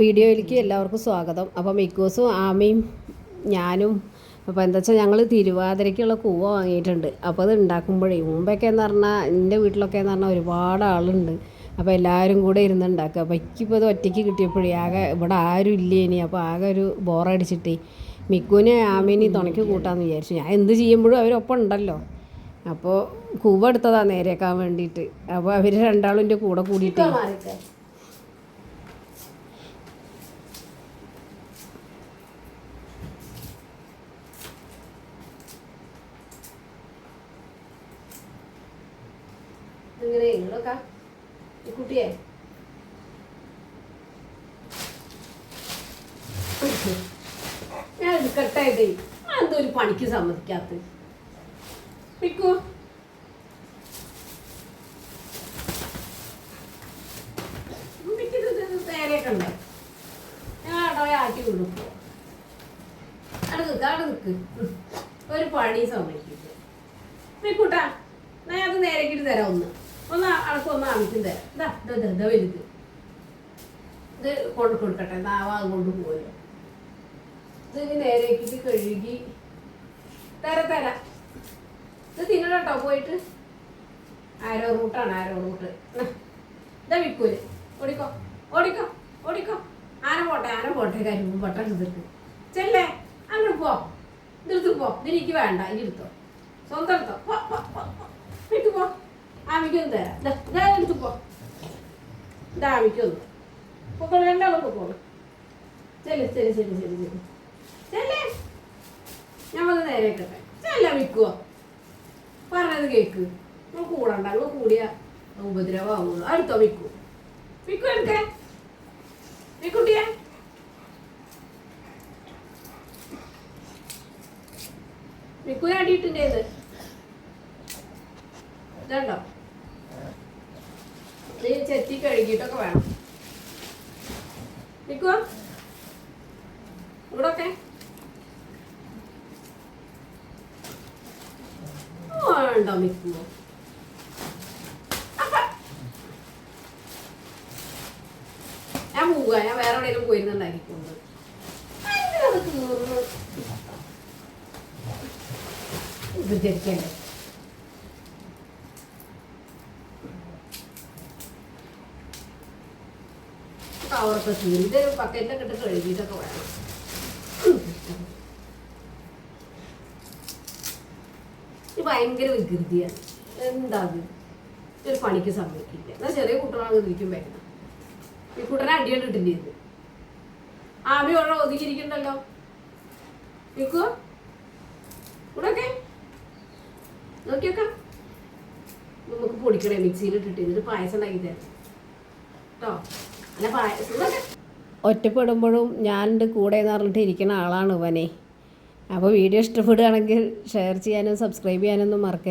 വീഡിയോയിലേക്ക് എല്ലാവർക്കും സ്വാഗതം. അപ്പോൾ മിക്കോസും ആമയും ഞാനും അപ്പോൾ എന്താ വെച്ചാൽ ഞങ്ങൾ തിരുവാതിരയ്ക്കുള്ള കൂവ വാങ്ങിയിട്ടുണ്ട്. അപ്പോൾ അത് ഉണ്ടാക്കുമ്പോഴേ മുമ്പൊക്കെ എന്ന് പറഞ്ഞാൽ എന്റെ വീട്ടിലൊക്കെ എന്ന് പറഞ്ഞാൽ ഒരുപാട് ആളുണ്ട്. അപ്പോൾ എല്ലാവരും കൂടെ ഇരുന്ന് ഉണ്ടാക്കുക. അപ്പോൾ എനിക്കിപ്പോൾ ഇത് ഒറ്റയ്ക്ക് കിട്ടിയപ്പോഴേ ആകെ ഇവിടെ ആരും ഇല്ല ഇനി അപ്പോൾ ആകെ ഒരു ബോറടിച്ചിട്ടേ മിക്കുവിനെ ആമേനെ തുണയ്ക്ക് കൂട്ടാമെന്ന് വിചാരിച്ചു. ഞാൻ എന്ത് ചെയ്യുമ്പോഴും അവരൊപ്പം ഉണ്ടല്ലോ. അപ്പോൾ കൂവ എടുത്തതാണ് നേരെയാക്കാൻ വേണ്ടിയിട്ട്. അപ്പോൾ അവർ രണ്ടാളും എന്റെ കൂടെ കൂടിയിട്ട്. ഇങ്ങനെ നിങ്ങളൊക്കെ കുട്ടിയെ. ഞാൻ എടുക്കട്ടെ എന്തോ ഒരു പണിക്ക് സമ്മതിക്കാത്ത നിൽക്ക് ഒരു പണി സമ്മതിക്കില്ല. മിക്കൂട്ടാ ഞാൻ അത് നേരേക്കിട്ട് തരാം ഒന്ന്. ഒന്ന് അടക്കം ഒന്ന് തരാം ഇതാ ഇതാ ഇതാ, വലുത്. ഇത് കൊണ്ട് കൊടുക്കട്ടെ. നാവാ കൊണ്ട് പോവല്ലോ ഇത് ഇനി നേരേക്കിട്ട് കഴുകി തര തര. ഇത് തിന്നണം കേട്ടോ പോയിട്ട്. ആരോ റൂട്ടാണ് ആരോ റൂട്ട് ഇതാ വിൽക്കൂൽ ഓടിക്കോ ഓടിക്കോ ഓടിക്കോ. ആന പോട്ടെ ആന പോട്ടെ കരിമ്പ് പൊട്ടൻ ഇതിർക്ക് ചെല്ലേ അങ്ങോട്ട് പോ. ഇതെടുത്ത് പോ. ഇതെനിക്ക് വേണ്ട ഇനി എടുത്തോ. സ്വന്തം എടുത്തോ. പോ പോ പോ പോ. ആമിക്കൊന്ന് തരാം. ദാ എടുത്ത് പോ. ഇതാ ആമിക്കൊന്ന് പൊക്കോളൂ രണ്ടാളും പൊക്കോളൂ ചെല്ലു ശരി ശരി ശരി ശരി ചെല്ലേ. ഞാൻ വന്ന് നേരെ വെക്കട്ടെ. ചെല്ല വിൽക്കുവോ? പറഞ്ഞത് കേക്ക്. നമ്മൾ കൂടണ്ട കൂടിയ ഉപദ്രവമാകുന്നു അടുത്തോ വിൽക്കൂ. വിൽക്കൂ എടുക്കേ. വിൽക്കുട്ടിയെ. വിൽക്കൂനെ അടിയിട്ടുണ്ടേത് ഇതുണ്ടോ? ചെത്തി കഴുകിയിട്ടൊക്കെ വേണം. വിൽക്കുവോ ഇവിടൊക്കെ. വേണ്ട നിൽക്കുമോ ഞാൻ പോവുക. ഞാൻ വേറെ എവിടെയെങ്കിലും പോയിരുന്നുണ്ടാക്കിക്കൊണ്ട് വിചാരിക്കല്ലേ കവറൊക്കെ ഇതിന്റെ ബക്കറ്റിലൊക്കെ ഇട്ട് കഴുകിയിട്ടൊക്കെ വേണം. ഇത് ഭയങ്കര വികൃതിയാണ് എന്താ ഒരു പണിക്ക് സമ്മതിക്കില്ല. എന്നാൽ ചെറിയ കുട്ടികളാണ് ഇരിക്കും വേണ്ട ഈ കുട്ടനെ അടിയാണ് കണ്ടിട്ടില്ല ഇത്? ആമി ഉള്ള ഒതുക്കിയിരിക്കണ്ടല്ലോ നിൽക്കുവോ ഇവിടൊക്കെ. നോക്കിയൊക്കെ. നമുക്ക് പൊടിക്കണേ മിക്സിയിൽ ഇട്ടിട്ട് ഇത് പായസം ഉണ്ടാക്കി തരാം. കേട്ടോ? ഒറ്റപ്പെടുമ്പോഴും ഞാൻ എന്റെ കൂടെ എന്ന് പറഞ്ഞിട്ട് ഇരിക്കുന്ന ആളാണ് ഇവനെ. അപ്പോൾ വീഡിയോ ഇഷ്ടപ്പെടുകയാണെങ്കിൽ ഷെയർ ചെയ്യാനും സബ്സ്ക്രൈബ് ചെയ്യാനൊന്നും മറക്കരുത്.